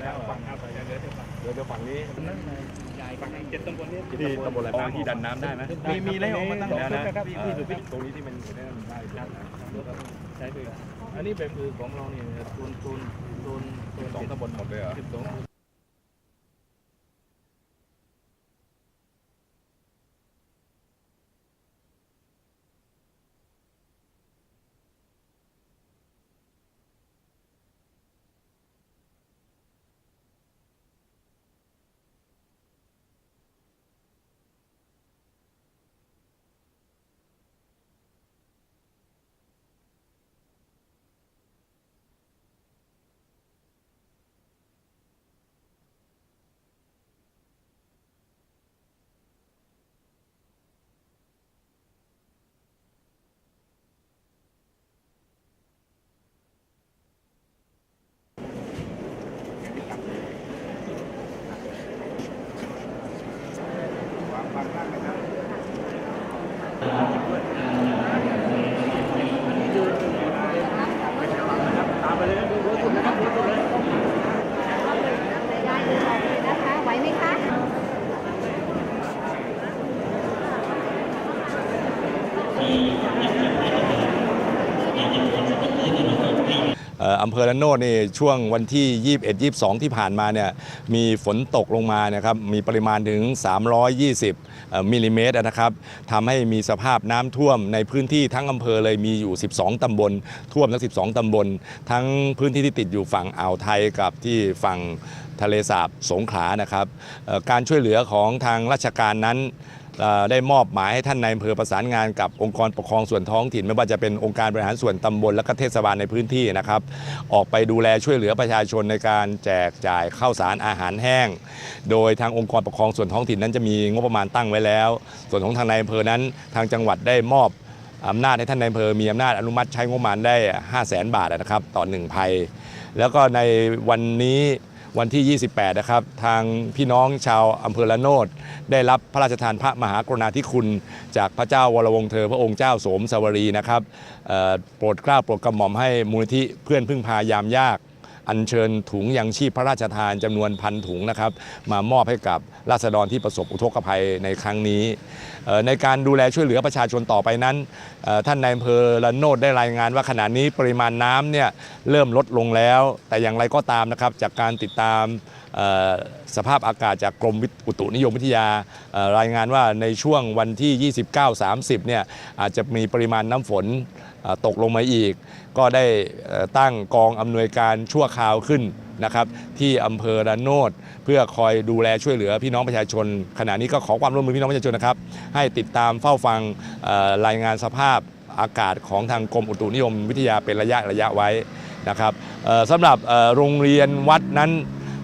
แล้วฝั่งครับเดี๋ยวเดี๋ยวฝั่งเดี๋ยวเดี๋ยวฝั่งนี้ฝั่งเจ็ดตำบลนี้ที่ตำบลอะไรบ้างที่ดันน้ำได้ไหมมีมีแล้วออกมาตั้งแล้วนะครับพี่พี่พี่ตรงนี้ที่มันอยู่ได้มันได้ใช่พี่อันนี้เป็นคือของเราเนี่ยโซนโซนโซนโซนสองตำบลหมดเลยเหรอสิบสอง ได้เลยนะคะไหวไหมคะ เอำเภอละโนดนี่ช่วงวันที่ 21 22 ที่ผ่านมาเนี่ยมีฝนตกลงมานะครับมีปริมาณถึง 320เอ่อมิลลิเมตรนะครับทำให้มีสภาพน้ำท่วมในพื้นที่ทั้งอำเภอเลยมีอยู่ 12 ตำบล ท่วมทั้ง 12 ตำบล ทั้งพื้นที่ที่ติดอยู่ฝั่งอ่าวไทยกับที่ฝั่งทะเลสาบสงขลานะครับการช่วยเหลือของทางราชการนั้น ได้มอบหมายให้ท่านนายอำเภอประสานงานกับองค์กรปกครองส่วนท้องถิ่น ไม่ว่าจะเป็นองค์การบริหารส่วนตำบลและก็เทศบาลในพื้นที่นะครับ ออกไปดูแลช่วยเหลือประชาชนในการแจกจ่ายข้าวสารอาหารแห้ง โดยทางองค์กรปกครองส่วนท้องถิ่นนั้นจะมีงบประมาณตั้งไว้แล้ว ส่วนของทางนายอำเภอนั้น ทางจังหวัดได้มอบอำนาจให้ท่านนายอำเภอมีอำนาจอนุมัติใช้งบประมาณได้ 5 0 0แสนบาทนะครับต่อหนึ่งภัย แล้วก็ในวันนี้ วันที่ 28 นะครับ ทางพี่น้องชาวอำเภอละโนดได้รับพระราชทานพระมหากรุณาธิคุณ จากพระเจ้าวรวงเธอพระองค์เจ้าโสมสวรีนะครับโปรดเกล้าโปรดกระหม่อมให้มูลนิธิเพื่อนพึ่งพายามยาก อัญเชิญถุงยังชีพพระราชทานจำนวนพันถุงนะครับมามอบให้กับราษฎรที่ประสบอุทกภัยในครั้งนี้ ในการดูแลช่วยเหลือประชาชนต่อไปนั้น ท่านนายอำเภอละโนดได้รายงานว่าขณะนี้ปริมาณน้ำเนี่ยเริ่มลดลงแล้ว แต่อย่างไรก็ตามนะครับจากการติดตามสภาพอากาศจากกรมอุตุนิยมวิทยารายงานว่าในช่วงวันที่ 29-30 เนี่ยอาจจะมีปริมาณน้ำฝน ตกลงมาอีก ก็ได้ตั้งกองอำนวยการชั่วคราวขึ้นนะครับที่อำเภอระโนดเพื่อคอยดูแลช่วยเหลือพี่น้องประชาชน ขณะนี้ก็ขอความร่วมมือพี่น้องประชาชนนะครับ ให้ติดตามเฝ้าฟังรายงานสภาพอากาศของทางกรมอุตุนิยมวิทยาเป็นระยะระยะไว้นะครับสำหรับโรงเรียนวัดนั้น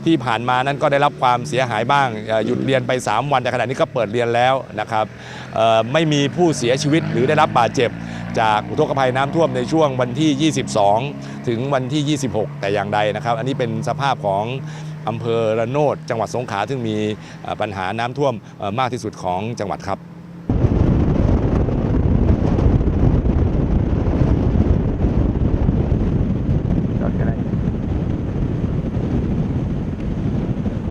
ที่ผ่านมานั้นก็ได้รับความเสียหายบ้างหยุดเรียนไป 3 วันแต่ขณะนี้ก็เปิดเรียนแล้วนะครับไม่มีผู้เสียชีวิตหรือได้รับบาดเจ็บ จากอุทกภัยน้ำท่วมในช่วงวันที่ 22 ถึงวันที่ 26 แต่อย่างใดนะครับ อันนี้เป็นสภาพของอำเภอระโนดจังหวัดสงขลาซึ่งมีปัญหาน้ำท่วมมากที่สุดของจังหวัดครับ